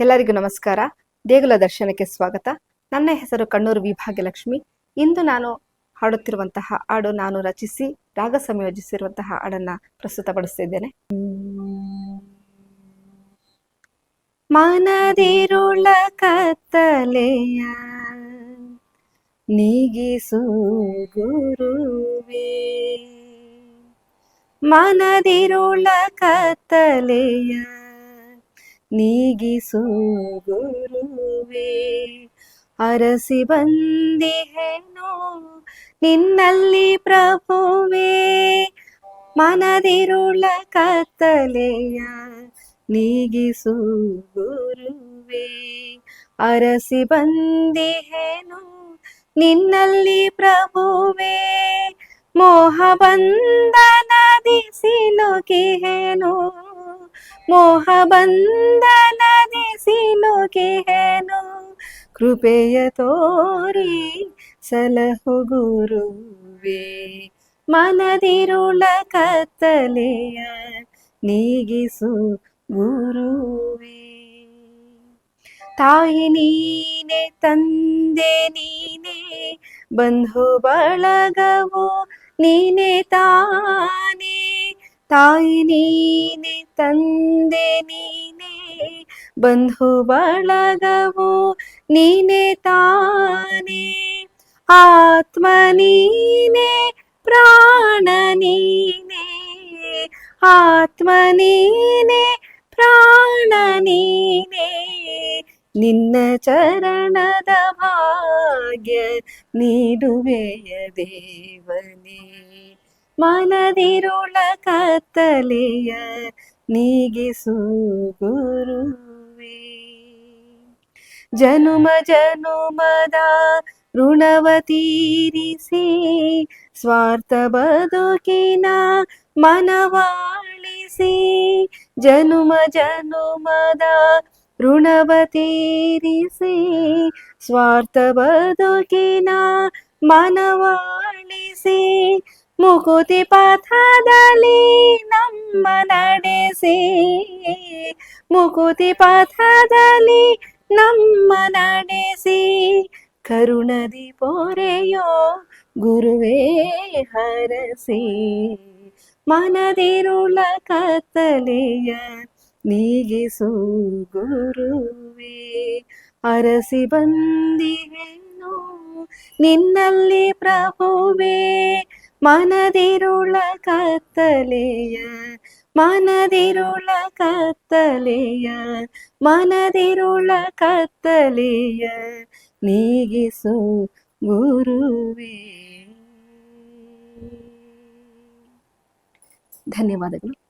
ಎಲ್ಲರಿಗೂ ನಮಸ್ಕಾರ. ದೇಗುಲ ದರ್ಶನಕ್ಕೆ ಸ್ವಾಗತ. ನನ್ನ ಹೆಸರು ಕಣ್ಣೂರು ವಿಭಾಗ್ಯಲಕ್ಷ್ಮಿ. ಇಂದು ನಾನು ಹಾಡುತ್ತಿರುವಂತಹ ಹಾಡು ನಾನು ರಚಿಸಿ ರಾಗ ಸಂಯೋಜಿಸಿರುವಂತಹ ಹಾಡನ್ನ ಪ್ರಸ್ತುತಪಡಿಸ್ತಿದ್ದೇನೆ. ಮನದಿರುಳ ಕತ್ತಲೆಯ ನೀಗಿಸು ಗುರುವೇ. ಮನದಿರುಳ ಕತ್ತಲೆಯ ನೀಗಿಸು ಗುರುವೇ. ಅರಸಿ ಬಂದಿಹೆನು ನಿನ್ನಲ್ಲಿ ಪ್ರಭುವೇ. ಮನದಿರುಳ ಕತ್ತಲೆಯ ನೀಗಿಸು ಗುರುವೇ. ಅರಸಿ ಬಂದಿಹೆನು ನಿನ್ನಲ್ಲಿ ಪ್ರಭುವೇ. ಮೋಹ ಬಂಧನದಿ ಸಿಲುಕಿಹೆನು ಮೋಹ ಬಂಧನದಿ ಸಿಲುಕಿಹೆನು. ಕೃಪೆಯ ತೋರಿ ಸಲಹು ಗುರುವೇ. ಮನದಿರುಳ ಕತ್ತಲೆಯ ನೀಗಿಸು ಗುರುವೇ. ತಾಯಿ ನೀನೆ, ತಂದೆ ನೀನೆ, ಬಂಧು ಬಳಗವು ನೀನೆ ತಾನೇ. ತಾಯಿ ನೀನೆ, ತಂದೆ ನೀನೆ, ಬಂಧು ಬಳಗವು ನೀನೆ ತಾನೆ. ಆತ್ಮ ನೀನೆ, ಪ್ರಾಣ ನೀನೆ. ಆತ್ಮ ನೀನೆ, ಪ್ರಾಣ ನೀನೆ. ನಿನ್ನ ಚರಣದ ಭಾಗ್ಯ ನೀಡುವೆಯ ದೇವನೇ. ಮನದಿರುಳ ಕತ್ತಲೆಯ ನೀಗಿಸು ಗುರುವೇ. ಜನುಮ ಜನುಮದ ಋಣವ ತೀರಿಸಿ ಸ್ವಾರ್ಥ ಬದುಕಿನ ಮನವಾಳಿಸಿ ಜನುಮ ಜನುಮದ ಋಣವ ತೀರಿಸಿ ಸ್ವಾರ್ಥ ಬದುಕಿನ ಮನವಾಳಿಸಿ ಮುಕುತಿ ಪಥದಲ್ಲಿ ನಮ್ಮ ನಡೆಸಿ. ಮುಕುತಿ ಪಥದಲ್ಲಿ ನಮ್ಮ ನಡೆಸಿ. ಕರುಣದಿ ಪೊರೆಯೋ ಗುರುವೇ ಹರಸಿ. ಮನದಿರುಳ ಕತ್ತಲೆಯ ನೀಗಿಸು ಗುರುವೇ. ಅರಸಿ ಬಂದಿಗೆನು ನಿನ್ನಲ್ಲಿ ಪ್ರಭುವೇ. ಮನದಿರುಳ ಕತ್ತಲೆಯ ಮನದಿರುಳ ಕತ್ತಲೆಯ ಮನದಿರುಳ ಕತ್ತಲೆಯ ನೀಗಿಸು ಗುರುವೇ ಧನ್ಯವಾದಗಳು.